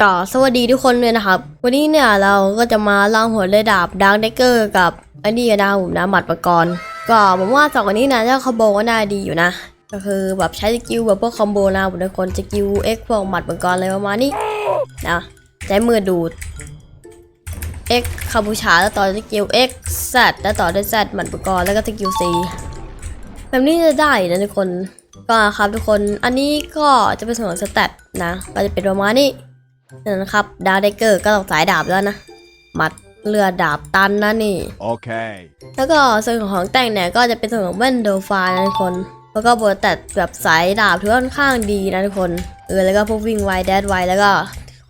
ก็สวัสดีทุกคนเลยนะครับ วันนี้เนี่ยเราก็จะมาล่างหัวเลยดาบดังเดกเกอร์กับไอ้นี่นะผมนะหมัดประกรณ์ก็ผมว่าสองคนนี้นะถ้าคอมโบก็น่าดีอยู่นะ ก็คือแบบใช้สกิลแบบพวกคอมโบนะผมทุกคนสกิลเอ็กพวกหมัดประกรณ์อะไรประมาณนี้นะใช้มือดูด X คาบูชาแล้วต่อสกิล X Z แซดแล้วต่อด้วย Z หมัดประกรณ์แล้วก็สกิล C แบบนี้จะได้นะทุกคน ก็ครับทุกคนอันนี้ก็จะเป็นส่วนของสเตตนะ ก็จะเป็นประมาณนี้นั่นนะครับดาวเดเกอร์ก็ต้องสายดาบแล้วนะหมัดเรือดาบตันนะนี่ Okay. แล้วก็ส่วนของแต่งเนี่ยก็จะเป็นส่วนของแว่นโดฟานะทุกคน แล้วก็โบตัดแบบสายดาบที่ค่อนข้างดีนะทุกคนเออแล้วก็พวกวิ่งไวแดดไวแล้วก็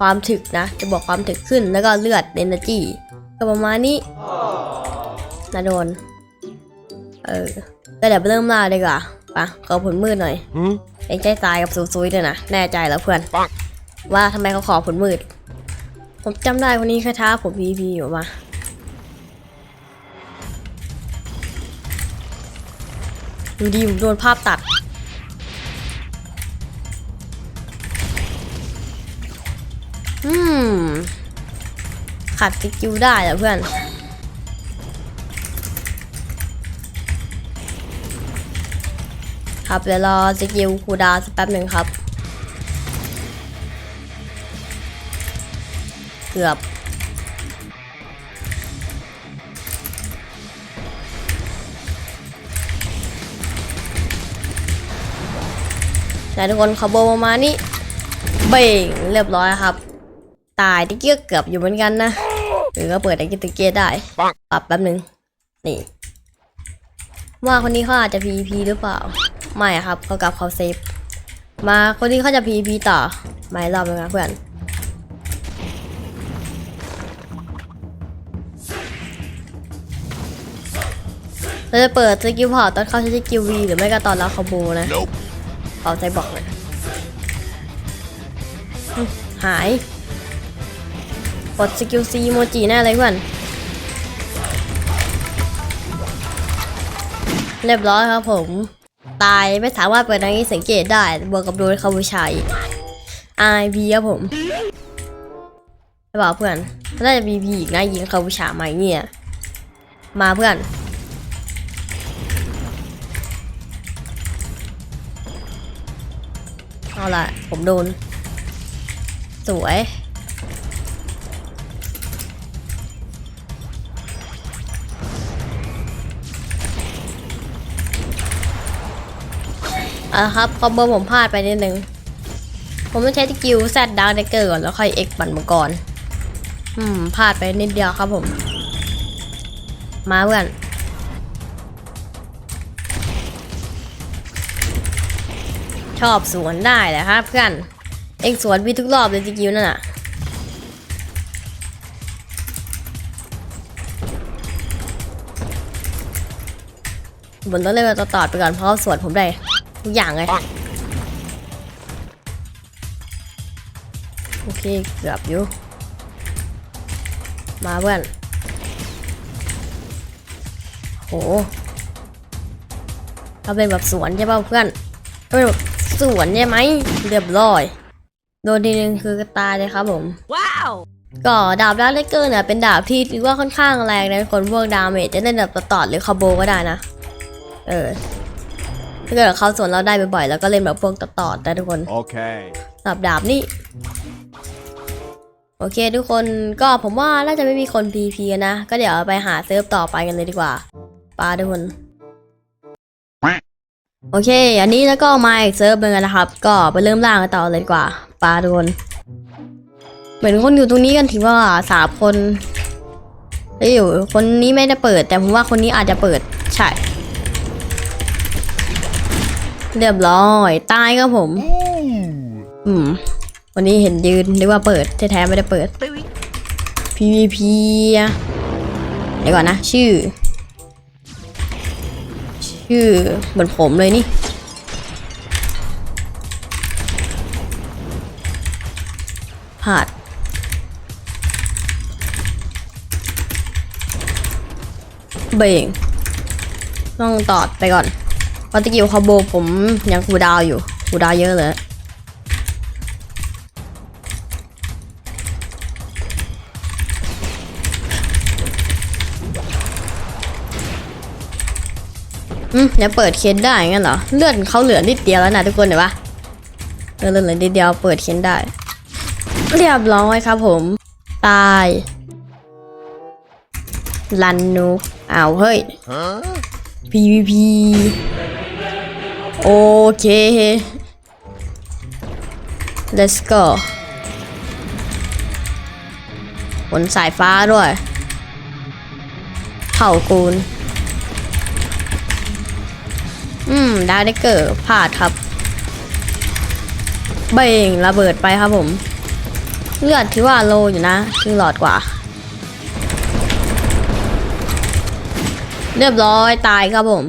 ความถึกนะ จะบอกความถึกขึ้นแล้วก็เลือดเอเนจีก็ประมาณนี้นะโดนเออก็เดี๋ยวไปเริ่มล่าดีกว่าไปะขอผลมืดหน่อย Hmm? เองใจตายกับซูซุยด้วยนะแน่ใจแล้วเพื่อนปังว่าทำไมเขาขอผลมืด ผมจำได้คนนี้แค่ท้าผมพีพีอยู่มาดูดีผมโดนภาพตัดอืมขัดสกิลได้เหรอเพื่อน ครับเดี๋ยวรอสกิลคูลดาวน์สักแป๊บหนึ่งครับ เกือบแต่ทุกคนขอโบประมาณนี้ เบ่งเรียบร้อยครับ ตายตะเกียบเกือบอยู่เหมือนกันนะ หรือก็เปิดตะเกียบตะเกียบได้ปังปรับแป๊บหนึ่งนี่ว่าคนนี้เขาอาจจะ PVP หรือเปล่า ไม่อะครับเขากลับเขาเซฟ มาคนนี้เขาจะ PVP ต่อไม่รอบนึงนะเพื่อนเราจะเปิดสกิลพอร์ตตอนเขาใช้สกิลวีหรือไม่ก็ตอนเราคอมโบนะ Nope. เอาใจบอกเลยอืมหายกดสกิลซีโมจิแน่เลยเพื่อนเรียบร้อยครับผม ตายไม่สามารถเปิดทางนี้สังเกตได้บวกกับโดนคาบูชาอีก RIP ครับผมไม่บอกเพื่อนน่าจะ BP อีกนะยิงคาบูชาใหม่เนี่ยมาเพื่อนเอาล่ะผมโดน สวย อะครับคอมโบผมพลาดไปนิดนึง ผมต้องใช้สกิลแซดดาวเดเกอร์ก่อนแล้วค่อยเอ็กบันมังกรอืมพลาดไปนิดเดียวครับผม มาเพื่อนชอบสวนได้แหละครับเพื่อน เองสวนพี่ทุกรอบเลยสกิลนั่นน่ะผมต้องเล่นต่อๆไปก่อนเพราะเขาสวนผมได้ ทุกอย่างเลยปังโอเค เกือบอยู่ มาเพื่อน โหถ้าเป็นแบบสวนใช่ป่ะเพื่อนถ้าเป็นแบบสวนใช่ไหม เรียบร้อย โดนทีนึงคือกระตายเลยครับผม Wow! ก็ดาบด้านเลกเกอร์เนี่ยเป็นดาบที่ถือว่าค่อนข้างแรงนะคนพวกดาเมจจะเล่นแบบต่อๆหรือคาโบก็ได้นะ เออ ถ้าเกิดเขาสวนเราได้บ่อยๆแล้วก็เล่นแบบพวกต่อๆแต่ทุกคน Okay. ดาบดาบนี่โอเค ทุกคนก็ผมว่าน่าจะไม่มีคน PP กันนะ ก็เดี๋ยวไปหาเซิร์ฟต่อไปกันเลยดีกว่าปาทุกคนโอเค อันนี้แล้วก็มาอีกเซิร์ฟหนึงกันนะครับ ก็ไปเริ่มล่างกันต่อเลยดีกว่าปาทุกคนเหมือนคนอยู่ตรงนี้กันถือว่าสามคนเอ้ยอยู่คนนี้ไม่ได้เปิด แต่ผมว่าคนนี้อาจจะเปิดใช่ เรียบร้อย ตายครับผม อืม วันนี้เห็นยืนนึกว่าเปิดแท้ๆไม่ได้เปิด PVP อะเดี๋ยวก่อนนะ ชื่อ ชื่อเหมือนผมเลยนี่ผาดเบ่งต้องตอดไปก่อนเพอตะกิ้วคอโบผมยังกูดาวอยู่กูดาวเยอะเลยอืมเนี่ยเปิดเค้นได้งั้นเหรอ เลื่อนเขาเหลือนิดเดียวแล้วนะทุกคนเห็นปะเลื่อนเหลือนิดเดียวเปิดเค้นได้ เรียบร้อยครับผม ตายลันนูอาเฮ้ย PVP โอเค let's go ผลสายฟ้าด้วย เผ่ากูลอืม ดาได้เกิดพลาดครับ เบ่งระเบิดไปครับผม เลือดที่ว่าโลอยู่นะคือหลอดกว่า เรียบร้อยตายครับผม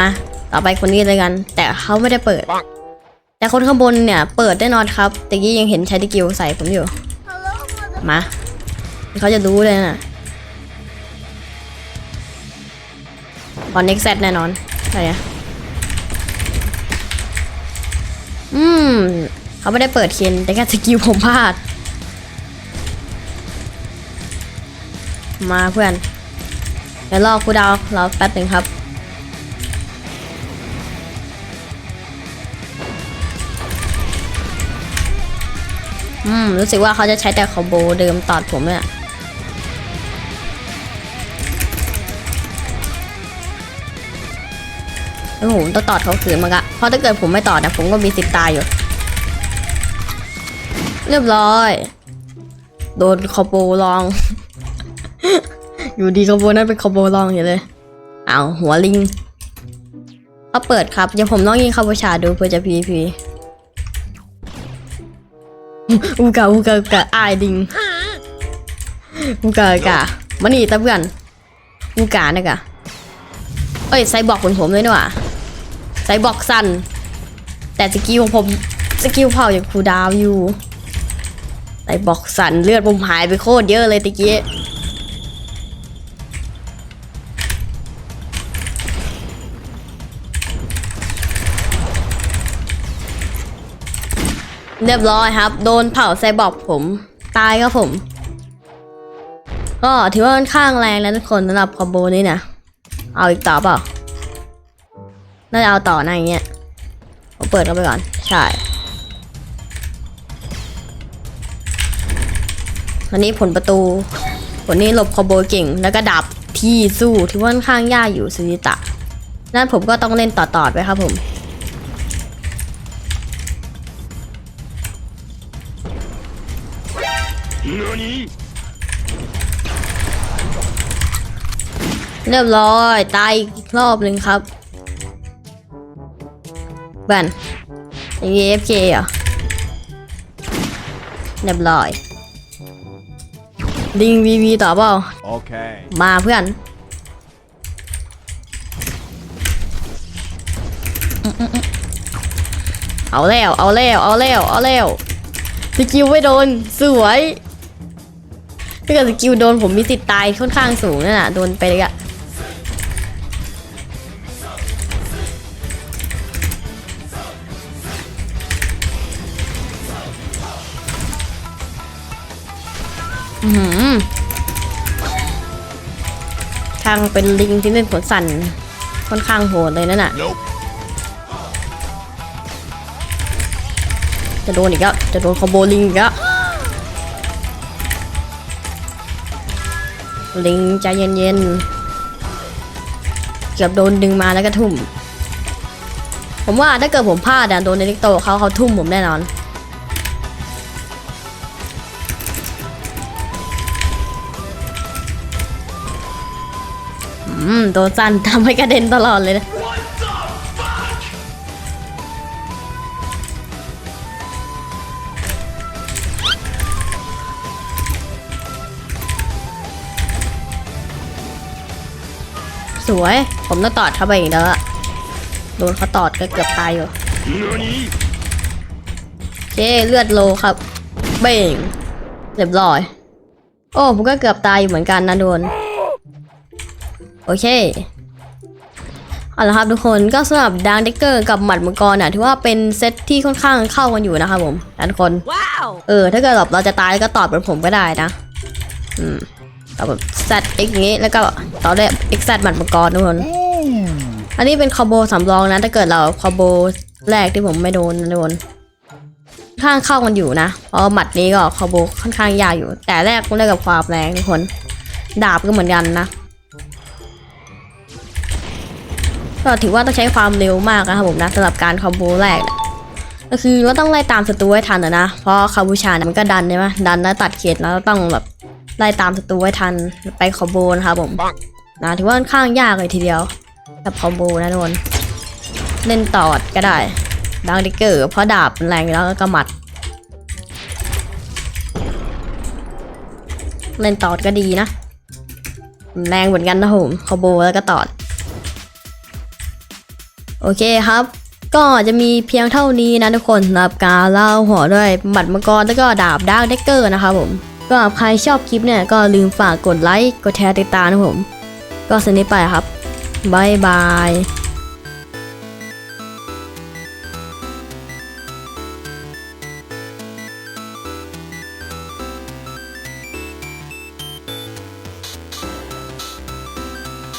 มา ต่อไปคนนี้เลยกัน แต่เขาไม่ได้เปิด แต่คนข้างบนเนี่ย เปิดแน่นอนครับตะกี้ยังเห็นใช้ดิกิวใส่ผมอยู่ มาเขาจะรู้เลยนะคอนเน็กแซแน่นอนใช่ไหมอืมเขาไม่ได้เปิดเคนแต่แค่สกิลผมพลาด มาเพื่อนเดี๋ยวรอครูดาวเราแป๊บหนึ่งครับ อืม รู้สึกว่าเขาจะใช้แต่คอมโบเดิมตอดผมเนี่ยโอ้โหต้องตอดเขาขืนมากะเพราะถ้าเกิดผมไม่ตอดนะผมก็มีสิทธิ์ตายอยู่ เรียบร้อย โดนคอมโบลอง อยู่ดีคอมโบนั้นเป็นคอมโบลองอยู่เลยเอาวหัวลิงเขาเปิดครับเดี๋ยวผมลองยิงคาบูชาดูเพื่อจะ PVP อูกาอูกาอูกาอายดิงอูกาอูกามานี่ตะเพื่อนอูกานะกะเอ้ยไซบอกขนผมเลยนี่หว่าไซบอกสั้นแต่สกิลของผมสกิลเผาอย่างคูดาวอยู่ไซบอกสั้นเลือดผมหายไปโคตรเยอะเลยตะกี้ เรียบร้อยครับ โดนเผาไซบอกผม ตายครับผม ก็ถือว่าค่อนข้างแรงแล้วทุกคนสำหรับคอมโบนี้นะ เอาอีกต่อเปล่า น่าจะเอาต่อนะอย่างเงี้ย ผมเปิดเข้าไปก่อน ใช่อันนี้ผลประตูผลนี้หลบคอมโบเก่ง แล้วก็ดับที่สู้ที่ว่าค่อนข้างยากอยู่สุนิตะนั่นผมก็ต้องเล่นต่อๆไปครับผม เรียบร้อย ตายอีกรอบหนึ่งครับแบนอย่างงี้ AFK เหรอเรียบร้อย ดิง VV ต่อเปล่า Okay. มาเพื่อนอืมอืมอืมเอาแล้ว เอาแล้ว เอาแล้ว เอาแล้วสกิลไม่โดน สวย ถ้าเกิดสกิลโดนผมมีติดตายค่อนข้างสูงนั่นน่ะโดนไปเลยอะอื้อหือทางเป็นลิงที่เล่นขนสั่นค่อนข้างโหดเลยนั่นน่ะ Nope. จะโดนอีกแล้ว จะโดนคอมโบลิงอีกแล้ว ลิงใจเย็นๆ เกือบโดนดึงมาแล้วก็ทุ่ม ผมว่าถ้าเกิดผมพลาดอะโดนเอลิกโตเขาเขาทุ่มผมแน่นอน อืม โดนสั่นทำให้กระเด็นตลอดเลยนะ สวย ผมต้องตอดเข้าไปอีกแล้วอะโดนเขาตอดก็เกือบตายอยู่ Nani? เจ๊เลือดโลครับเบ่งเรียบร้อย โอ้ ผมก็เกือบตายอยู่เหมือนกันนะโดน โอเคเอาละครับทุกคนก็สำหรับดังเด็กเกอร์กับหมัดมังกรน่ะถือว่าเป็นเซตที่ค่อนข้างเข้ากันอยู่นะครับผมทุกคน Wow! เออ ถ้าเกิดแบบเราจะตายก็ตอบเป็นผมก็ได้นะ อืม ตอบแบบ Z X อย่างงี้แล้วก็ต่อด้วย X Z หมัดมังกรทุกคนอันนี้เป็นคอมโบสำรองนะ ถ้าเกิดเราคอมโบแรกที่ผมไม่โดนนะโดนค่อนข้างเข้ากันอยู่นะเพราะหมัดนี้ก็คอมโบค่อนข้างยากอยู่ แต่แรกต้องได้กับความแรงทุกคน ดาบก็เหมือนกันนะก็ถือว่าต้องใช้ความเร็วมากนะครับผมนะสำหรับการคอมโบแรกเนี่ยก็คือเราต้องไล่ตามศัตรูให้ทันอะนะ เพราะคาบูชาเนี่ยมันก็ดันใช่ไหมดันแล้วตัดเขตแล้วต้องแบบ ไล่ตามศัตรูให้ทันไปคอมโบนะครับผมนะถือว่าค่อนข้างยากเลยทีเดียวกับคอมโบนะทุกคนเล่นตอดก็ได้ดังดิกเกอร์เพราะดาบมันแรงอยู่แล้วแล้วก็หมัด เล่นตอดก็ดีนะ แรงเหมือนกันนะผมคอมโบแล้วก็ตอด โอเคครับ ก็จะมีเพียงเท่านี้นะทุกคนสำหรับการเล่าหัวด้วยบัตรมังกรแล้วก็ดาบดาร์กเดกเกอร์นะครับผม ก็ใครชอบคลิปเนี่ยก็ลืมฝากกดไลค์ กดแชร์ติดตามนะผม ก็สนิทไปครับบายบาย